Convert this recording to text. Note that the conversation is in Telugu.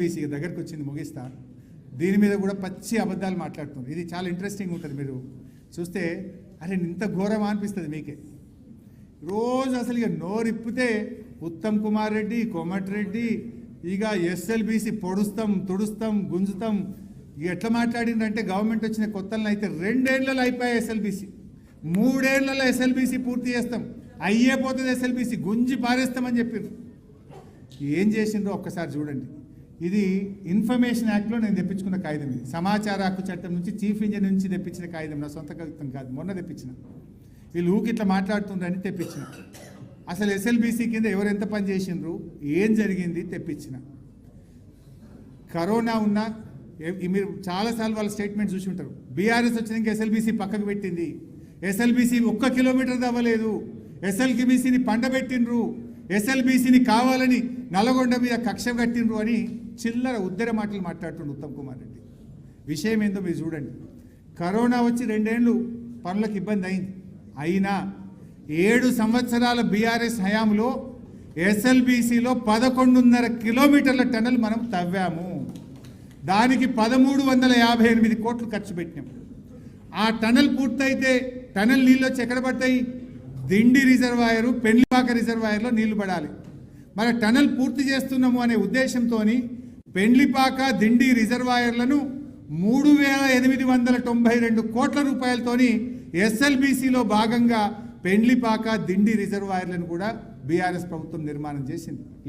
ఎంపీసీ దగ్గరకు వచ్చింది ముగిస్తా. దీని మీద కూడా పచ్చి అబద్ధాలు మాట్లాడుతుంది. ఇది చాలా ఇంట్రెస్టింగ్ ఉంటుంది మీరు చూస్తే అరే ఇంత ఘోరం అనిపిస్తుంది మీకే. రోజు అసలు ఇక నోరిప్పితే ఉత్తమ్ కుమార్ రెడ్డి కోమటిరెడ్డి ఇక ఎస్ఎల్బిసి పొడుస్తాం తుడుస్తాం గుంజుతాం. ఎట్లా మాట్లాడిందంటే గవర్నమెంట్ వచ్చిన కొత్తలను అయితే రెండేళ్ళలో అయిపోయాయి ఎస్ఎల్బిసి. మూడేళ్ళలో ఎస్ఎల్బిసి పూర్తి చేస్తాం. అయ్యే పోతుంది ఎస్ఎల్బిసి గుంజి పారేస్తామని చెప్పారు ఏం చేసిండ్రో ఒక్కసారి చూడండి. ఇది ఇన్ఫర్మేషన్ యాక్ట్లో నేను తెప్పించుకున్న కాగితం ఇది. సమాచార హక్కు చట్టం నుంచి చీఫ్ ఇంజనీర్ నుంచి తెప్పించిన కాగితం నా సొంత కాగితం కాదు. మొన్న తెప్పించిన. వీళ్ళు ఊకి ఇట్లా మాట్లాడుతుండ్రని తెప్పించిన. అసలు ఎస్ఎల్బిసి కింద ఎవరు ఎంత పని చేసిండ్రు? ఏం జరిగింది? తెప్పించిన. కరోనా ఉన్నా మీరు చాలాసార్లు వాళ్ళ స్టేట్మెంట్ చూసి ఉంటారు. బీఆర్ఎస్ వచ్చినాక ఎస్ఎల్బిసి పక్కకు పెట్టింది. ఎస్ఎల్బిసి ఒక్క కిలోమీటర్ అవ్వలేదు ఎస్ఎల్బిసిని పండబెట్టిండ్రు. ఎస్ఎల్బిసిని కావాలని నల్గొండ మీద కక్ష కట్టిండ్రు అని చిల్లర ఉద్దర మాటలు మాట్లాడుతుండు ఉత్తమ్ కుమార్ రెడ్డి. విషయం ఏందో మీరు చూడండి. కరోనా వచ్చి రెండేళ్ళు పనులకు ఇబ్బంది అయింది. అయినా ఏడు సంవత్సరాల బీఆర్ఎస్ హయాంలో ఎస్ఎల్బిసిలో పదకొండున్నర కిలోమీటర్ల టనల్ మనం తవ్వాము. దానికి పదమూడు వందల యాభై ఎనిమిది కోట్లు ఖర్చు పెట్టినాం. ఆ టనల్ పూర్తయితే టనల్ నీళ్ళు వచ్చి ఎక్కడ పడతాయి? దిండి రిజర్వాయరు పెండ్లిపాక రిజర్వాయర్లో నీళ్ళు పడాలి. మరి టనల్ పూర్తి చేస్తున్నాము అనే ఉద్దేశంతో పెండ్లిపాక దిండి రిజర్వాయర్లను మూడు వేల ఎనిమిది వందల తొంభై రెండు కోట్ల రూపాయలతోని ఎస్ఎల్బిసిలో భాగంగా పెండ్లిపాక దిండి రిజర్వాయర్లను కూడా బీఆర్ఎస్ ప్రభుత్వం నిర్మాణం చేసింది.